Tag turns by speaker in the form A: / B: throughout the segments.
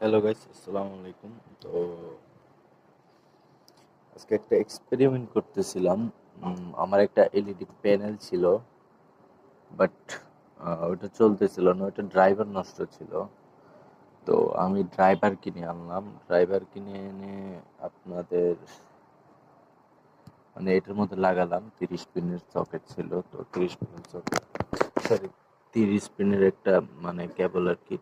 A: Hello guys আসসালামু আলাইকুম তো আজকে একটা এক্সপেরিমেন্ট করতেছিলাম। আমার একটা এলইডি প্যানেল ছিল বাট ওটা চলতেছিল না। ওটা ড্রাইভার নষ্ট ছিল। তো আমি ড্রাইভার কিনে আনলাম। ড্রাইভার কিনে এনে আপনাদের মানে এটার মধ্যে লাগালাম। তিরিশ পিনের সকেট ছিল। তো তিরিশ পিনের সকেট সরি তিরিশ পিনের একটা মানে কেবল আর কি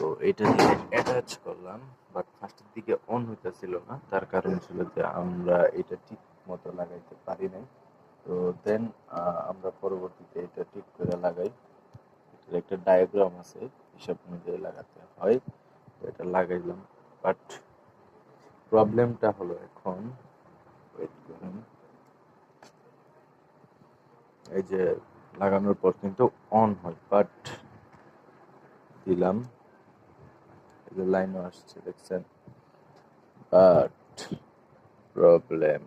A: তো এটা দিয়ে অ্যাটাচ করলাম বাট ফার্স্টের দিকে অন হইতেছিল না। তার কারণ ছিল যে আমরা এটা ঠিক মতো লাগাইতে পারি নাই। তো দেন আমরা পরবর্তীতে এটা ঠিক করে লাগাই। এটার একটা ডায়াগ্রাম আছে, হিসাব অনুযায়ী লাগাতে হয়। তো এটা লাগাইলাম। বাট প্রবলেমটা হলো এখন ওয়েট করুন। এই যে, লাগানোর পর কিন্তু অন হয় বাট দিলাম। যে লাইনও আসছে দেখছেন but problem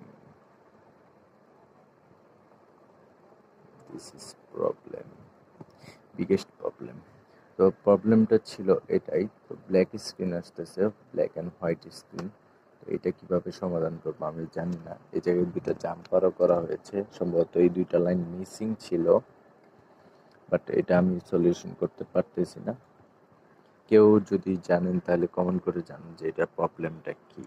A: this is problem biggest problem তো প্রবলেমটা ছিল এটাই। তো ব্ল্যাক স্ক্রিন আসতেছে ব্ল্যাক অ্যান্ড হোয়াইট স্ক্রিন তো এটা কীভাবে সমাধান করব আমি জানি না। এই জায়গায় দুইটা জাম্পারও করা হয়েছে। সম্ভবত এই দুইটা লাইন মিসিং ছিল। বাট এটা আমি সলিউশন করতে পারতেছি না। কেউ যদি জানেন তাহলে কমেন্ট করে জানান যে এটা প্রবলেমটা কি।